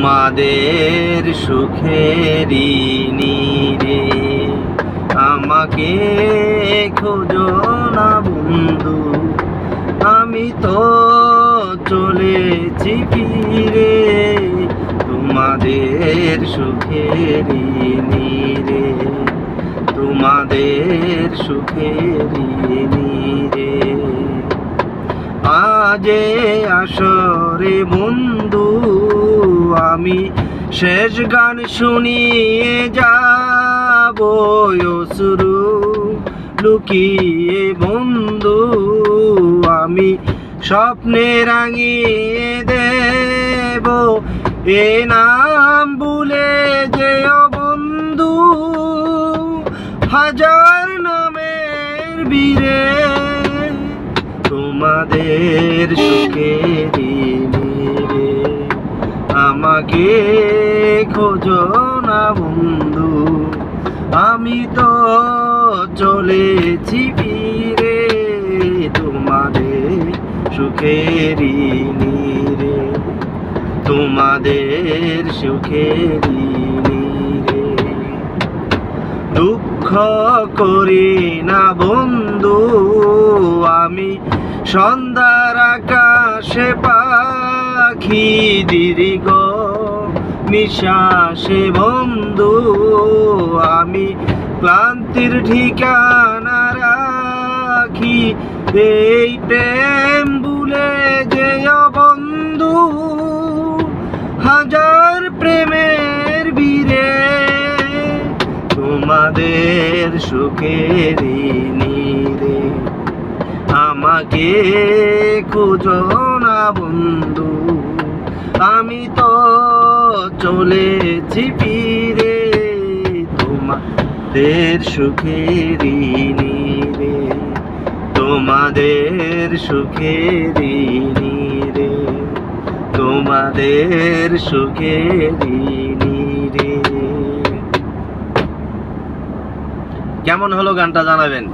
তোমাদের সুখেরই নীরে। আমাকে খোঁজো না বন্ধু, আমি তো চলেছি ফিরে। তোমাদের সুখেরই নীরে, তোমাদের সুখেরই নীরে। আজে আসরে বন্ধু আমি শেষ গান শুনিয়ে যাব শুরু। লুকিয়ে বন্ধু, আমি স্বপ্নে রাঙিয়ে দেব। এ নাম ভুলে যেও বন্ধু, হাজার নামের বীরে। তোমাদের সুখেরই নীরে আমাকে খোঁজো না বন্ধু। আমি তো চলেছি ফিরে, তোমাদের সুখেরই নীরে। তোমাদের সুখেরই নীরে। দুঃখ করি না বন্ধু, আমি সন্ধ্যার আকাশে পাখি দীর্ঘ নিঃশ্বাসে বন্ধু, আমি ক্লান্তির ঠিকানা রাখি। এই প্রেম ভুলে যেও বন্ধু, হাজার প্রেমের বীরে। তোমাদের সুখেরই নীরে আমাকে খুঁজো না বন্ধু, আমি তো চলেছি ফিরে, তোমাদের সুখেরই নীরে, তোমাদের সুখেরই নীরে, তোমাদের সুখেরই নীরে। কেমন হলো গানটা জানাবেন?